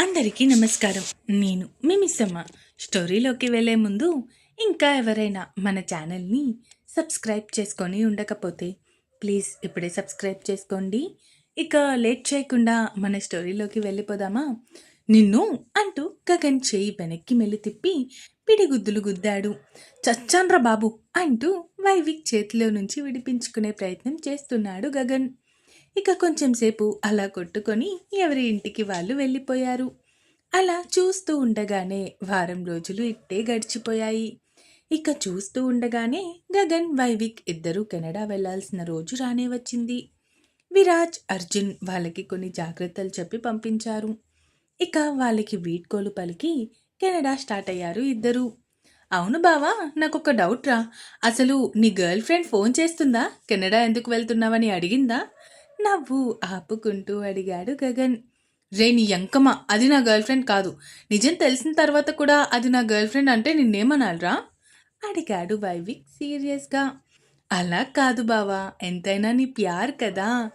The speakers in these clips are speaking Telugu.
అందరికీ నమస్కారం. నేను మిమిసమ్మ స్టోరీలోకి వెళ్ళే ముందు ఇంకా ఎవరైనా మన ఛానల్ని సబ్స్క్రైబ్ చేసుకొని ఉండకపోతే ప్లీజ్ ఇప్పుడే సబ్స్క్రైబ్ చేసుకోండి. ఇక లేట్ చేయకుండా మన స్టోరీలోకి వెళ్ళిపోదామా? నిన్ను అంటూ గగన్ చేయి వెనక్కి మెల్లి తిప్పి పిడిగుద్దులు గుద్దాడు. చచ్చాన్రా బాబు అంటూ వైవిక్ చేతిలో నుంచి విడిపించుకునే ప్రయత్నం చేస్తున్నాడు గగన్. ఇక కొంచెం సేపు అలా కొట్టుకొని ఎవరి ఇంటికి వాళ్ళు వెళ్ళిపోయారు. అలా చూస్తూ ఉండగానే వారం రోజులు ఇట్టే గడిచిపోయాయి. ఇక చూస్తూ ఉండగానే గగన్ వైవిక్ ఇద్దరూ కెనడా వెళ్ళాల్సిన రోజు రానే వచ్చింది. విరాజ్ అర్జున్ వాళ్ళకి కొన్ని జాగ్రత్తలు చెప్పి పంపించారు. ఇక వాళ్ళకి వీడ్కోలు పలికి కెనడా స్టార్ట్ అయ్యారు ఇద్దరు. అవును బావా నాకు ఒక డౌట్ రా అసలు నీ గర్ల్ ఫ్రెండ్ ఫోన్ చేస్తుందా? కెనడా ఎందుకు వెళ్తున్నావని అడిగిందా? నవ్వు ఆపుకుంటూ అడిగాడు గగన్. రే నీ ఎంకమ్మ అది నా గర్ల్ ఫ్రెండ్ కాదు. నిజం తెలిసిన తర్వాత కూడా అది నా గర్ల్ ఫ్రెండ్ అంటే నిన్నేమనాలరా? అడిగాడు వైవిక్ సీరియస్గా. అలా కాదు బావా ఎంతైనా నీ ప్యార్ కదా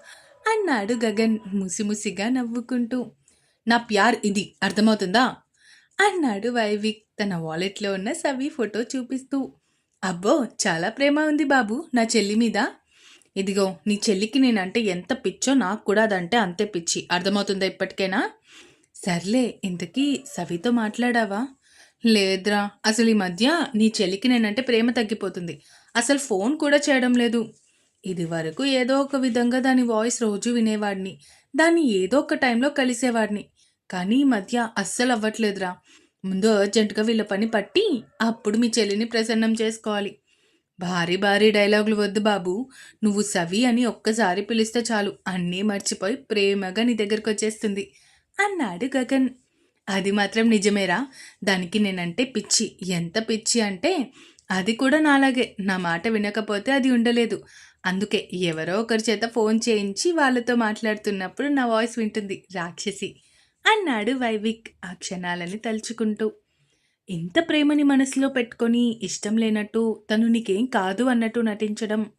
అన్నాడు గగన్ ముసిముసిగా నవ్వుకుంటూ. నా ప్యార్ ఇది అర్థమవుతుందా? అన్నాడు వైవిక్ తన వాలెట్లో ఉన్న సవి ఫోటో చూపిస్తూ. అబ్బో చాలా ప్రేమ ఉంది బాబు నా చెల్లి మీద. ఇదిగో నీ చెల్లికి నేనంటే ఎంత పిచ్చో నాకు కూడా అదంటే అంతే పిచ్చి. అర్థమవుతుందా ఇప్పటికేనా? సర్లే ఇంతకీ సవితో మాట్లాడావా? లేదురా అసలు ఈ మధ్య నీ చెల్లికి నేనంటే ప్రేమ తగ్గిపోతుంది. అసలు ఫోన్ కూడా చేయడం లేదు. ఇది వరకు ఏదో ఒక విధంగా దాని వాయిస్ రోజు వినేవాడిని. దాన్ని ఏదో ఒక టైంలో కలిసేవాడిని. కానీ ఈ మధ్య అస్సలు అవ్వట్లేదురా. ముందు అర్జెంటుగా వీళ్ళ పని పట్టి అప్పుడు మీ చెల్లిని ప్రసన్నం చేసుకోవాలి. భారీ భారీ డైలాగులు వద్దు బాబు. నువ్వు సవి అని ఒక్కసారి పిలిస్తే చాలు. అన్నీ మర్చిపోయి ప్రేమగా నీ దగ్గరకు వచ్చేస్తుంది అన్నాడు గగన్. అది మాత్రం నిజమేరా. దానికి నేనంటే పిచ్చి. ఎంత పిచ్చి అంటే అది కూడా నాలాగే. నా మాట వినకపోతే అది ఉండలేదు. అందుకే ఎవరో ఒకరి చేత ఫోన్ చేయించి వాళ్ళతో మాట్లాడుతున్నప్పుడు నా వాయిస్ వింటుంది రాక్షసి. అన్నాడు వైవిక్ ఆ క్షణాలని తలుచుకుంటూ. ఇంత ప్రేమని మనసులో పెట్టుకొని ఇష్టం లేనట్టు తను నీకేం కాదు అన్నట్టు నటించడం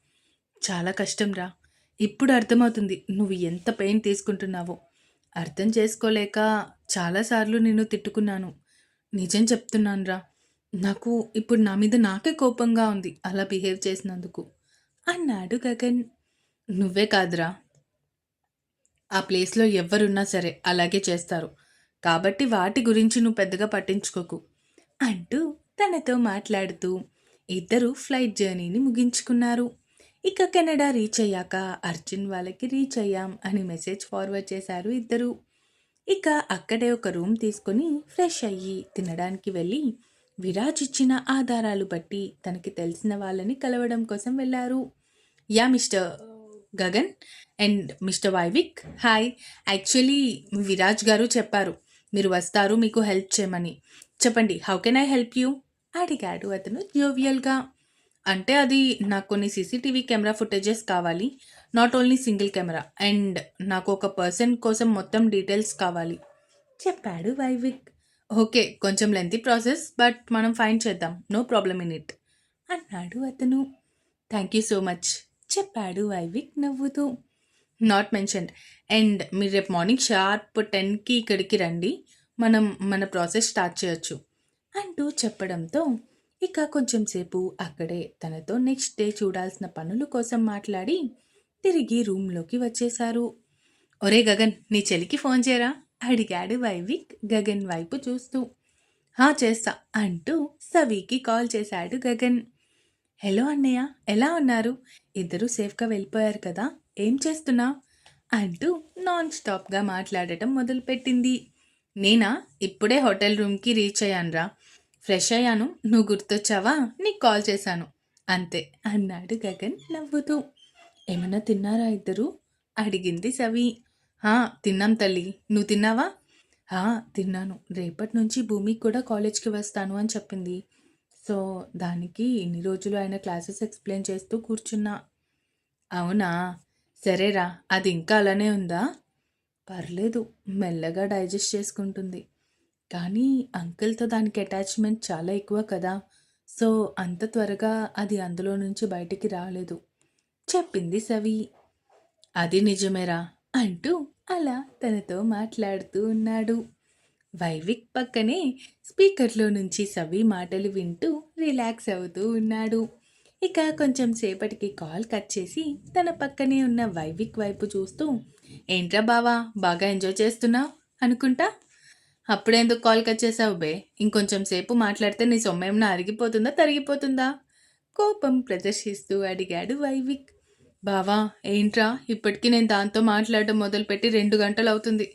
చాలా కష్టంరా. ఇప్పుడు అర్థమవుతుంది నువ్వు ఎంత పెయిన్ తీసుకుంటున్నావో. అర్థం చేసుకోలేక చాలాసార్లు నిన్ను తిట్టుకున్నాను. నిజం చెప్తున్నానురా. నాకు ఇప్పుడు నా మీద నాకే కోపంగా ఉంది అలా బిహేవ్ చేసినందుకు. అన్నాడు గగన్. నువ్వే కాదురా. ఆ ప్లేస్లో ఎవరున్నా సరే అలాగే చేస్తారు. కాబట్టి వాటి గురించి నువ్వు పెద్దగా పట్టించుకోకు. అంటూ తనతో మాట్లాడుతూ ఇద్దరు ఫ్లైట్ జర్నీని ముగించుకున్నారు. ఇక కెనడా రీచ్ అయ్యాక అర్జున్ వాళ్ళకి రీచ్ అయ్యాం అని మెసేజ్ ఫార్వర్డ్ చేశారు ఇద్దరు. ఇక అక్కడే ఒక రూమ్ తీసుకొని ఫ్రెష్ అయ్యి తినడానికి వెళ్ళి విరాజ్ ఇచ్చిన ఆధారాలు బట్టి తనకి తెలిసిన వాళ్ళని కలవడం కోసం వెళ్ళారు. Yeah mister Gagan and mister Vaivik. Hi. Actually Viraj గారు చెప్పారు మీరు వస్తారు మీకు హెల్ప్ చేయమని. చెప్పండి how can I help you అడిగాడు అతను జోవియల్గా అంటే అది నాకు కొన్ని సీసీటీవీ కెమెరా ఫుటేజెస్ కావాలి. Not only single camera and నాకు ఒక పర్సన్ కోసం మొత్తం డీటెయిల్స్ కావాలి. చెప్పాడు వైవిక్. ఓకే కొంచెం లెంతీ ప్రాసెస్ బట్ మనం ఫైన్ చేద్దాం. నో ప్రాబ్లమ్ ఇన్ ఇట్ అన్నాడు అతను. థ్యాంక్ యూ సో మచ్ చెప్పాడు వైవిక్ నవ్వుతూ. నాట్ మెన్షన్ అండ్ మీరు రేపు మార్నింగ్ షార్ప్ టెన్కి ఇక్కడికి రండి. మనం మన ప్రాసెస్ స్టార్ట్ చేయొచ్చు అంటూ చెప్పడంతో ఇక కొంచెం సేపు అక్కడే తనతో నెక్స్ట్ డే చూడాల్సిన పనుల కోసం మాట్లాడి తిరిగి రూమ్లోకి వచ్చేశారు. ఒరే గగన్ నీ చెలికి ఫోన్ చేయరా? అడిగాడు వైవిక్ గగన్ వైపు చూస్తూ. హా చేస్తా అంటూ సవికి కాల్ చేశాడు గగన్. హలో అన్నయ్య ఎలా ఉన్నారు? ఇద్దరు సేఫ్గా వెళ్ళిపోయారు కదా ఏం చేస్తున్నా? అంటూ నాన్ స్టాప్గా మాట్లాడటం మొదలుపెట్టింది. నేనా? ఇప్పుడే హోటల్ రూమ్కి రీచ్ అయ్యానురా. ఫ్రెష్ అయ్యాను. నువ్వు గుర్తొచ్చావా? నీకు కాల్ చేశాను. అంతే. అన్నాడు గగన్ నవ్వుతూ. ఏమన్నా తిన్నారా ఇద్దరు? అడిగింది సవి. హా తిన్నాం తల్లి. నువ్వు తిన్నావా? హా తిన్నాను. రేపటి నుంచి భూమికి కూడా కాలేజ్కి వస్తాను అని చెప్పింది. సో దానికి ఇన్ని రోజులు ఆయన క్లాసెస్ ఎక్స్ప్లెయిన్ చేస్తూ కూర్చున్నా. అవునా? సరేరా. అది ఇంకా అలానే ఉందా? పర్లేదు మెల్లగా డైజెస్ట్ చేసుకుంటుంది. కానీ అంకుల్తో దానికి అటాచ్మెంట్ చాలా ఎక్కువ కదా. సో అంత త్వరగా అది అందులో నుంచి బయటికి రాలేదు. చెప్పింది సవి. అది నిజమేరా? అంటూ అలా తనతో మాట్లాడుతూ ఉన్నాడు. వైవిక్ పక్కనే స్పీకర్లో నుంచి సవి మాటలు వింటూ రిలాక్స్ అవుతూ ఉన్నాడు. ఇక కొంచెం సేపటికి కాల్ కట్ చేసి తన పక్కనే ఉన్న వైవిక్ వైపు చూస్తూ ఏంట్రా బావా బాగా ఎంజాయ్ చేస్తున్నావు? అనుకుంటా. అప్పుడెందుకు కాల్ కట్ చేసావు బే? ఇంకొంచెం సేపు మాట్లాడితే నీ సొమ్మేమన అరిగిపోతుందా తరిగిపోతుందా? కోపం ప్రదర్శిస్తూ అడిగాడు వైవిక్. బావా ఏంట్రా? ఇప్పటికీ నేను దాంతో మాట్లాడడం మొదలుపెట్టి రెండు గంటలు అవుతుంది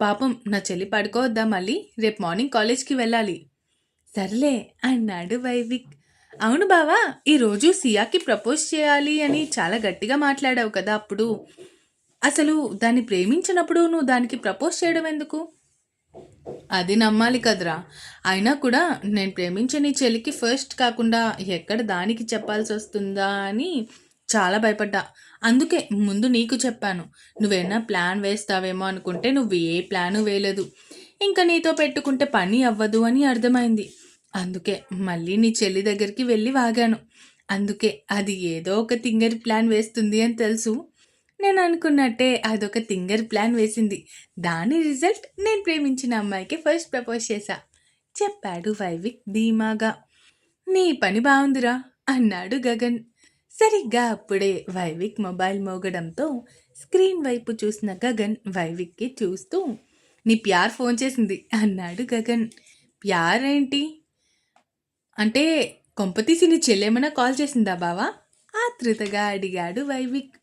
పాపం నా చెల్లి పడుకోవద్దా మళ్ళీ? రేపు మార్నింగ్ కాలేజ్కి వెళ్ళాలి. సర్లే అన్నాడు వైవిక్. అవును బావా ఈరోజు సియాకి ప్రపోజ్ చేయాలి అని చాలా గట్టిగా మాట్లాడావు కదా అప్పుడు. అసలు దాన్ని ప్రేమించినప్పుడు నువ్వు దానికి ప్రపోజ్ చేయడం ఎందుకు? అది నమ్మాలి కదరా. అయినా కూడా నేను ప్రేమించని చెలికి చెల్లికి ఫస్ట్ కాకుండా ఎక్కడ దానికి చెప్పాల్సి వస్తుందా అని చాలా భయపడ్డా. అందుకే ముందు నీకు చెప్పాను నువ్వేనా ప్లాన్ వేస్తావేమో అనుకుంటే నువ్వు ఏ ప్లాను వేయలేదు. ఇంకా నీతో పెట్టుకుంటే పని అవ్వదు అని అర్థమైంది. అందుకే మళ్ళీ నీ చెల్లి దగ్గరికి వెళ్ళి వాగాను. అందుకే అది ఏదో ఒక తింగర్ ప్లాన్ వేస్తుంది అని తెలుసు. నేను అనుకున్నట్టే అదొక తింగర్ ప్లాన్ వేసింది. దాని రిజల్ట్ నేను ప్రేమించిన అమ్మాయికి ఫస్ట్ ప్రపోజ్ చేశా. చెప్పాడు వైవిక్ ధీమాగా. నీ పని బాగుందిరా అన్నాడు గగన్. సరిగ్గా అప్పుడే వైవిక్ మొబైల్ మోగడంతో స్క్రీన్ వైపు చూసిన గగన్ వైవిక్కి చూస్తూ నీ ప్యార్ ఫోన్ చేసింది అన్నాడు గగన్. ప్యార్ ఏంటి అంటే కొంపతీసి నీ చెల్లేమైనా కాల్ చేసిందా బావా? ఆతృతగా అడిగాడు వైవిక్.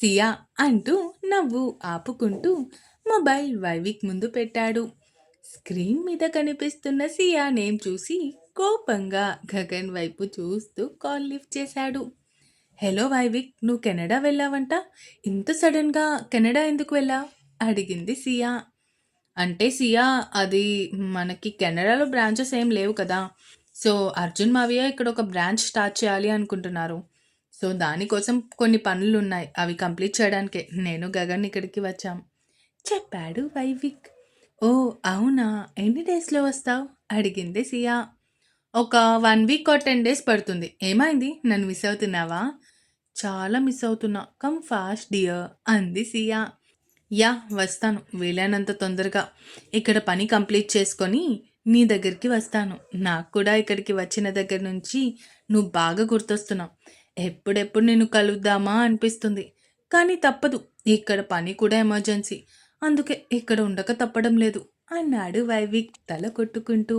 సియా అంటూ నవ్వు ఆపుకుంటూ మొబైల్ వైవిక్ ముందు పెట్టాడు. స్క్రీన్ మీద కనిపిస్తున్న సియా నేమ్ చూసి కోపంగా గగన్ వైపు చూస్తూ కాల్ లిఫ్ట్ చేశాడు. హలో వైవిక్ నువ్వు కెనడా వెళ్ళావంట? ఇంత సడన్గా కెనడా ఎందుకు వెళ్ళావు? అడిగింది సియా. అంటే సియా అది మనకి కెనడాలో బ్రాంచెస్ ఏం లేవు కదా. సో అర్జున్ మావియా ఇక్కడ ఒక బ్రాంచ్ స్టార్ట్ చేయాలి అనుకుంటున్నారు. సో దానికోసం కొన్ని పనులు ఉన్నాయి అవి కంప్లీట్ చేయడానికే. నేను గగన్ ఇక్కడికి వచ్చాం. చెప్పాడు వైవిక్. ఓ అవునా? ఎన్ని డేస్లో వస్తావు? అడిగింది సియా. ఒక one week or ten days పడుతుంది. ఏమైంది? నన్ను మిస్ అవుతున్నావా? చాలా మిస్ అవుతున్నా. కమ్ ఫాస్ట్ డియర్ అంది సియా. యా వస్తాను. వీలైనంత తొందరగా. ఇక్కడ పని కంప్లీట్ చేసుకొని నీ దగ్గరికి వస్తాను. నాకు కూడా ఇక్కడికి వచ్చిన దగ్గర నుంచి నువ్వు బాగా గుర్తొస్తున్నావు. ఎప్పుడెప్పుడు నేను కలుద్దామా అనిపిస్తుంది. కానీ తప్పదు. ఇక్కడ పని కూడా ఎమర్జెన్సీ. అందుకే ఇక్కడ ఉండక తప్పడం లేదు. అన్నాడు వైవిక్ తల కొట్టుకుంటూ.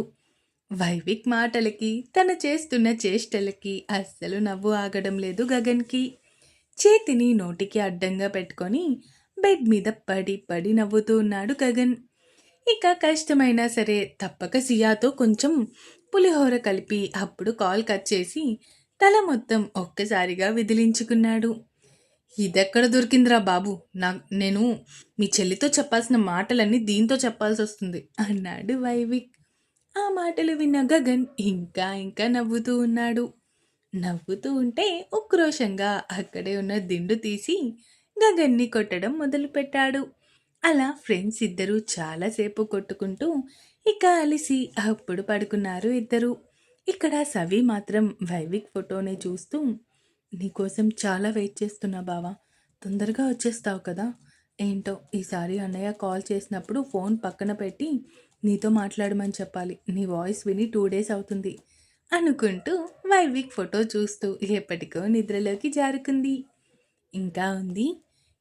వైవిక్ మాటలకి తన చేస్తున్న చేష్టలకి అస్సలు నవ్వు ఆగడం లేదు గగన్కి. చేతిని నోటికి అడ్డంగా పెట్టుకొని బెడ్ మీద పడి పడి నవ్వుతూ ఉన్నాడు గగన్. ఇక కష్టమైనా సరే తప్పక సియాతో కొంచెం పులిహోర కలిపి అప్పుడు కాల్ కట్ చేసి తల మొత్తం ఒక్కసారిగా విదిలించుకున్నాడు. ఇదెక్కడ దొరికిందిరా బాబు? నా నేను మీ చెల్లితో చెప్పాల్సిన మాటలన్నీ దీంతో చెప్పాల్సి వస్తుంది అన్నాడు వైవిక్. ఆ మాటలు విన్న గగన్ ఇంకా ఇంకా నవ్వుతూ ఉన్నాడు. నవ్వుతూ ఉంటే ఉక్రోషంగా అక్కడే ఉన్న దిండు తీసి గగన్ని కొట్టడం మొదలుపెట్టాడు. అలా ఫ్రెండ్స్ ఇద్దరూ చాలాసేపు కొట్టుకుంటూ ఇక అలిసి అప్పుడు పడుకున్నారు ఇద్దరు. ఇక్కడ సవి మాత్రం వైవిక్ ఫోటోని చూస్తూ నీకోసం చాలా వెయిట్ చేస్తున్నా బావా తొందరగా వచ్చేస్తావు కదా. ఏంటో ఈసారి అన్నయ్య కాల్ చేసినప్పుడు ఫోన్ పక్కన పెట్టి నీతో మాట్లాడమని చెప్పాలి నీ వాయిస్ విని టూ డేస్ అవుతుంది అనుకుంటూ వైవిక్ ఫోటో చూస్తూ ఎప్పటికో నిద్రలోకి జారుకుంది. ఇంకా ఉంది